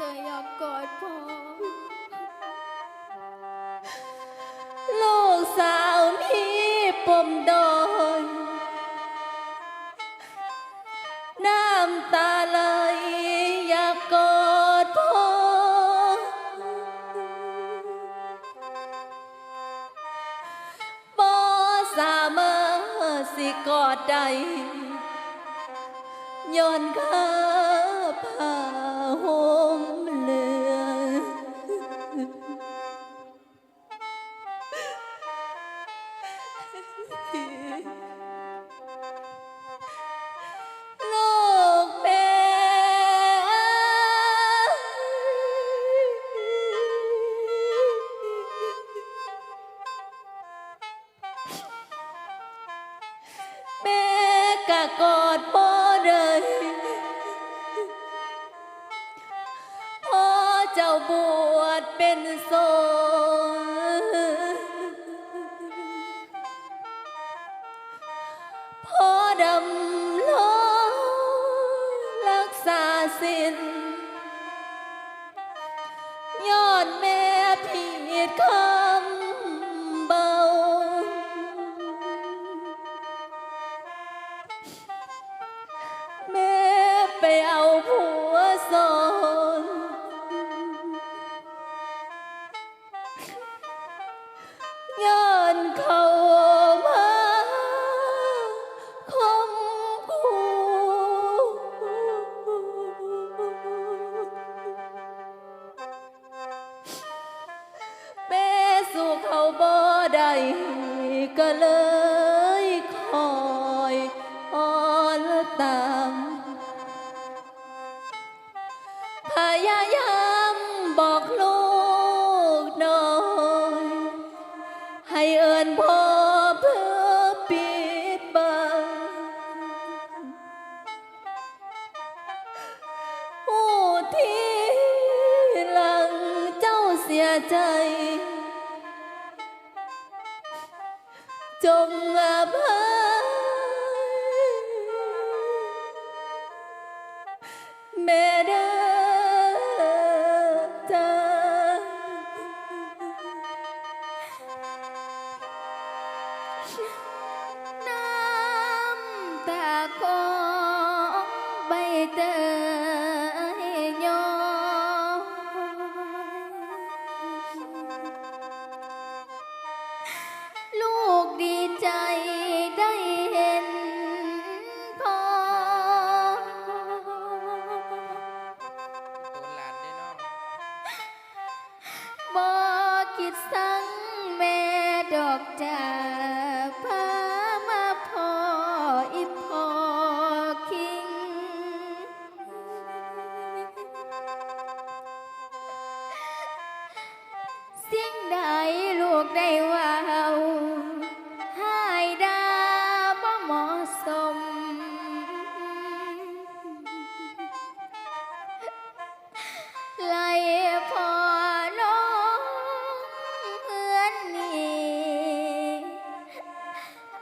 ใบเตยอยากกอดพ่อลูกสาวมีปมดอนน้ำตาไหลอยากกอดพ่อ บ่สามารถสิกอดได้ย้อนข้าผ้าห่ม กกอดบ่ได้พ่อเจ้าบวชเป็นโสพ่อดำลงรักษาสิน ก็เลยคอยอ่อนตามพยายามบอกลูกน้อย ให้เอินพ่อเพื่อปิดบังผู้ที่หลังเจ้าเสียใจ จงอภัยแม่เด้อ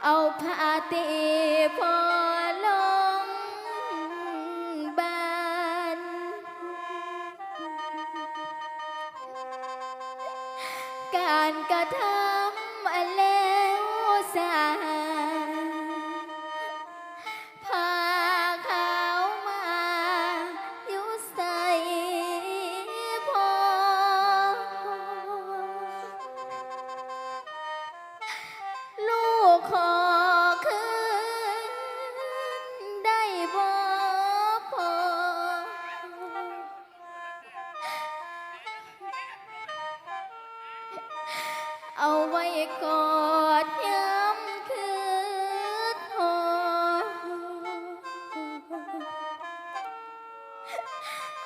เอาผ้าตีพอลงบ้านการกระทำอันแล้วสา เอาไว้กอดย้ำคืนหอ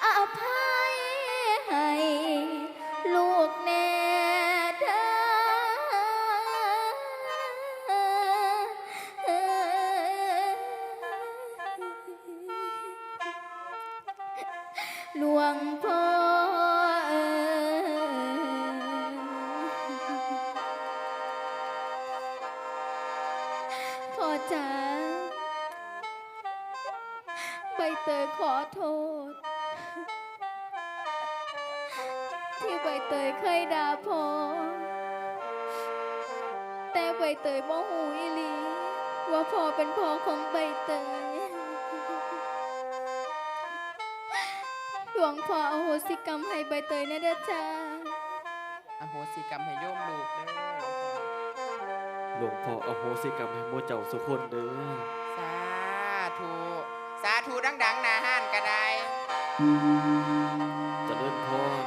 อภัยให้ลูกแน่เด้อหลวงพ่อ พ่อจ๋าใบเตยขอโทษ ที่ใบเตยเคยด่าพ่อ แต่ใบเตยบ่หูอีหลี ว่าพ่อเป็นพ่อของใบเตยหลวงพ่ออโหสิกรรมให้ใบเตยนะเด้อจ้าอโหสิกรรมให้โยมลูกเด้อหลวงพ่อ หลวงพ่ออโหสิกรรมให้หมู่เจ้าสุคนเด้อสาธุ สาธุดังๆหนาห้านก็ได้ เจริญพร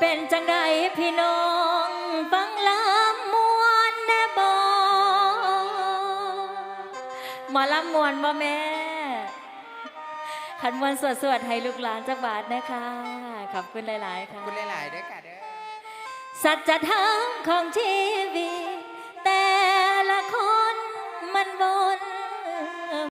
เป็นจังใดพี่น้องฟังลำมวนแน่บอหมาลำมวนบ่แม่ขันมวนสวดสวดๆให้ลูกหลานจักบาทนะคะขอบคุณหลาย ๆ ค่ะ คุณหลายๆเด้อค่ะเด้อ สัจธรรมของชีวิต one more.